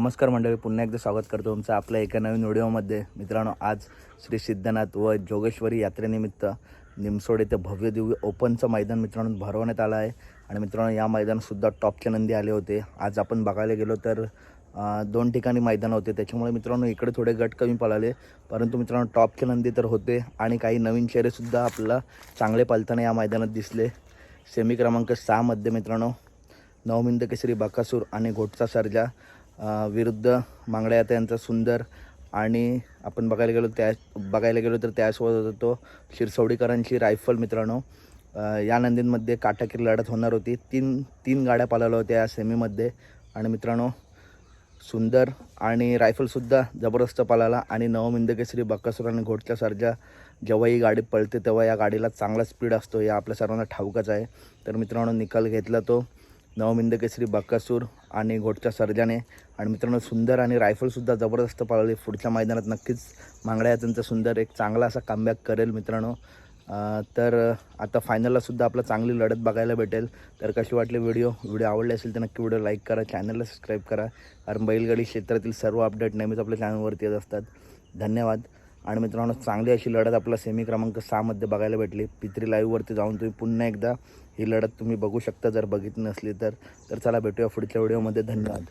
नमस्कार मंडळी पुन्हा एकदा स्वागत करतो तुमचं आपल्या एका नवीन व्हिडिओमध्ये. मित्रांनो आज श्री सिद्धनाथ व जोगेश्वरी यात्रेनिमित्त निमसोड येथे भव्य दिव्य ओपनचं मैदान मित्रांनो भरवण्यात आलं आहे. आणि मित्रांनो या मैदानसुद्धा टॉपच्या नंदी आले होते. आज आपण बघायला गेलो तर दोन ठिकाणी मैदान होते. त्याच्यामुळे मित्रांनो इकडे थोडे गट कमी पळाले. परंतु मित्रांनो टॉपच्या नंदी तर होते आणि काही नवीन चेहरेसुद्धा आपल्याला चांगले पालताना या मैदानात दिसले. सेमी क्रमांक सहामध्ये मित्रांनो नवमिंद केसरी बाकासूर आणि घोटचा सर्जा. विरुद्ध विरुद्ध मांगड्यात यांचा सुंदर आणि आपण बघायला गेलो त्या बघायला गेलो तर त्यासोबत होता तो शिरसवडीकरांची रायफल मित्रांनो. या नंदींमध्ये काटाकीर लढत होणार होती. तीन तीन गाड्या पाळल्या होत्या या सेमीमध्ये. आणि मित्रांनो सुंदर आणि रायफलसुद्धा जबरदस्त पळाला. आणि नवमिंदकेसरी बक्कासूर आणि घोटच्या जेव्हा ही गाडी पळते तेव्हा या गाडीला चांगला स्पीड असतो. या आपल्या सर्वांना ठाऊकच आहे. तर मित्रांनो निकाल घेतला तो. नवमिंद केसरी बक्कासूर आणि घोटच्या सर्जाने. आणि मित्रांनो सुंदर आणि रायफलसुद्धा जबरदस्त पळाली. पुढच्या मैदानात नक्कीच मांगड्या त्यांचा सुंदर एक चांगला असा कमबॅक करेल मित्रांनो. तर आता फायनलला सुद्धा आपला चांगली लढत बघायला भेटेल. तर कशी वाटली व्हिडिओ व्हिडिओ आवडले असेल तर नक्की व्हिडिओ लाईक करा. चॅनलला सबस्क्राईब करा. कारण बैलगाडी क्षेत्रातील सर्व अपडेट नेहमीच आपल्या चॅनलवरती येत असतात. धन्यवाद. आणि मित्रांनो चांगली अशी लढत आपला सेमी क्रमांक सहामध्ये बघायला भेटली. पित्री लाईव्हवरती जाऊन तुम्ही पुन्हा एकदा ही लढत तुम्ही बघू शकता. जर बघितली नसली तर तर चला भेटूया पुढच्या व्हिडिओमध्ये धन्यवाद.